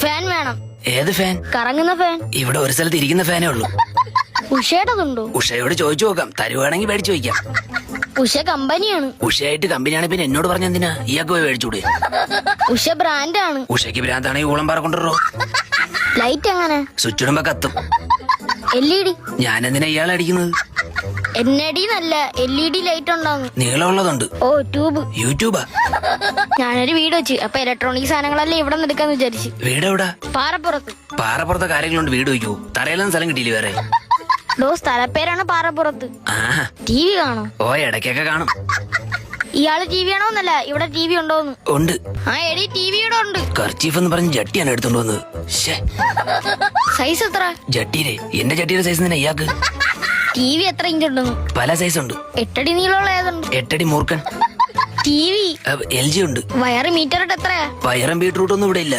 Fan വേണം. ഏത് fan? കറങ്ങുന്ന ഫാൻ. ഇവിടെ ഒരു സ്ഥലത്ത് ഇരിക്കുന്ന ഫാനേ ഉള്ളൂ. ഉഷയുടേതുണ്ടോ ഉഷയോട് ചോദിച്ചു നോക്കാം. തരുവാണെങ്കിൽ മേടിച്ചു ചോദിക്കാം ഉഷ കമ്പനിയാണ്. ഉഷയായിട്ട് കമ്പനിയാണ് പിന്നെ എന്നോട് പറഞ്ഞ എന്തിനാ? ഇയാൾക്ക് പോയി മേടിച്ചൂടെ? ഉഷ ബ്രാൻഡാണ്. ഉഷയ്ക്ക് ഭ്രാന്താണെങ്കിൽ ഊളംപാറ കൊണ്ടുവരോ ലൈറ്റ് എങ്ങനെ? സ്വിച്ച് ഇടുമ്പോ കത്തും. L E D. ഞാൻ എന്തിനാ ഇയാളെ അടിക്കുന്നത്? എൻ എ ഡി നല്ല എൽ ഇ ഡി ലൈറ്റ് ഉണ്ടാവും നീളമുള്ളതുണ്ട്. ഓ ട്യൂബ്. യൂട്യൂബാ. ഞാനൊരു വീട് വെച്ച്. അപ്പൊ ഇലക്ട്രോണിക് സാധനങ്ങളല്ലേ ഇവിടെ നിന്ന് എടുക്കാന്ന് വിചാരിച്ച്. വീട് എവിടെ പാറപ്പുറത്ത്. പാറപ്പുറത്തെ കാര്യങ്ങളുണ്ട് വീട് വയ്ക്കൂ. തറയിലൊന്നും സ്ഥലം കിട്ടിയില്ല വേറെ? ഡോ സ്ഥലപ്പേരാണ് പാറപ്പുറത്ത്. ടി വി കാണോ? ഓ ഇടയ്ക്കൊക്കെ കാണും. ഇയാൾ ടി വി ആണോന്നല്ല ഇവിടെ ടി വി ഉണ്ടോന്ന്. ഉണ്ട്. ആ എടി ടി വി ഇവിടെ ഉണ്ട്. കർച്ചീഫ് എന്ന് പറഞ്ഞ് ജട്ടിയാണ് എടുത്തോണ്ട് വന്നത്. സൈസ് എത്ര ജട്ടിയിലെ. എന്റെ ജട്ടിയുടെ സൈസ് തന്നെ ഇയാൾക്ക്. ടി വി എത്ര ഇഞ്ച് ഉണ്ടെന്ന് പല സൈസ് ഉണ്ട് എട്ടടി നീളമുള്ള ഏതുണ്ട്? എട്ടടി മൂർക്കൻ ടി വി? എൽ ജി ഉണ്ട്. വയറ് മീറ്ററിട്ട് എത്രയാ? വയറും ബീട്രൂട്ട് ഒന്നും ഇവിടെ ഇല്ല.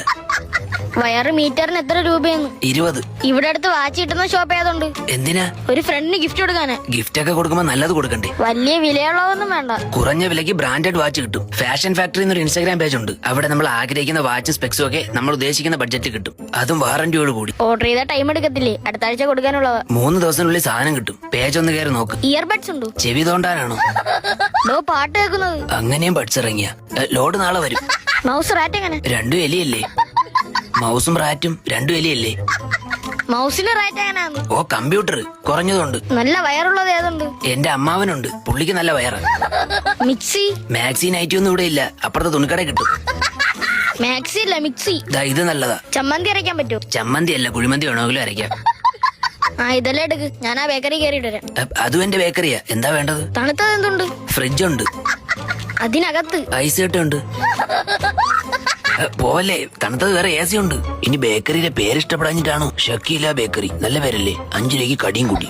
വയറ് മീറ്ററിന് എത്ര രൂപയെന്ന് ഇരുപത്. ഇവിടെ അടുത്ത് വാച്ച് കിട്ടുന്ന ഷോപ്പ് ഏതുണ്ട്? എന്തിനാ? ഒരു ഫ്രണ്ടിന് ഗിഫ്റ്റ് കൊടുക്കാന്. ഗിഫ്റ്റ് ഒക്കെ കൊടുക്കുമ്പോ നല്ലത് കൊടുക്കണ്ടേ? വലിയ വിലയുള്ളതൊന്നും വേണ്ട. കുറഞ്ഞ വിലയ്ക്ക് ബ്രാൻഡഡ് വാച്ച് കിട്ടും. ഫാഷൻ ഫാക്ടറി എന്നൊരു ഇൻസ്റ്റാഗ്രാം പേജ് ഉണ്ട്. അവിടെ നമ്മൾ ആഗ്രഹിക്കുന്ന വാച്ച് സ്പെക്സും ഒക്കെ നമ്മൾ ഉദ്ദേശിക്കുന്ന ബഡ്ജറ്റ് കിട്ടും. അതും വാറന്റിയോട് കൂടി. ഓർഡർ ചെയ്ത ടൈം എടുക്കത്തില്ലേ? അടുത്ത ആഴ്ച കൊടുക്കാനുള്ളതാ. മൂന്ന് ദിവസത്തിനുള്ളിൽ സാധനം കിട്ടും. പേജ് ഒന്ന് കയറി നോക്ക്. ഇയർബഡ്സ് ഉണ്ടോ? ചെവി തോണ്ടാനാണോ? പാട്ട് കേൾക്കുന്നത്. അങ്ങനെയും ബഡ്സ് ഇറങ്ങിയ. ലോഡ് നാളെ വരും. മൗസ് റാറ്റ് എങ്ങനെ? രണ്ടും എലിയല്ലേ? മൗസും റാറ്റും രണ്ടു എലിയല്ലേ? മൗസിന് റാറ്റ് എങ്ങനെയാന്ന് ഓ കമ്പ്യൂട്ടർ. കുറഞ്ഞതുണ്ട്. നല്ല വയറുള്ളത് ഏതുണ്ട്? എന്റെ അമ്മാവനുണ്ട്. പുള്ളിക്ക് നല്ല വയറ്. മിക്സി? മാക്സി നൈറ്റി ഒന്നും ഇവിടെ ഇല്ല. അപ്പുറത്തെ തുണിക്കട കിട്ടും. മാക്സി അല്ല മിക്സി. ദാ ഇത് നല്ലതാ. ചമ്മന്തി അരയ്ക്കാൻ പറ്റുമോ? ചമ്മന്തി അല്ല കുഴിമന്തി വേണമെങ്കിലും അരയ്ക്കാം. ആ ഇതെല്ലാം എടുക്ക്. ഞാൻ ആ ബേക്കറി കയറിയിട്ട് വരാം. അ- അതും എന്റെ ബേക്കറിയാ. എന്താ വേണ്ടത്? തണുത്തത് എന്തുണ്ട്? ഫ്രിഡ്ജ് ഉണ്ട് അതിനകത്ത്. ഐസ് കെട്ടുണ്ട് പോലെ തണുത്തത് വേറെ എ സി ഉണ്ട്. ഇനി ബേക്കറിയുടെ പേര് ഇഷ്ടപ്പെടാഞ്ഞിട്ടാണോ? ഷക്കീല ബേക്കറി നല്ല പേരല്ലേ? അഞ്ചു രൂപയ്ക്ക് കടിയും കൂടി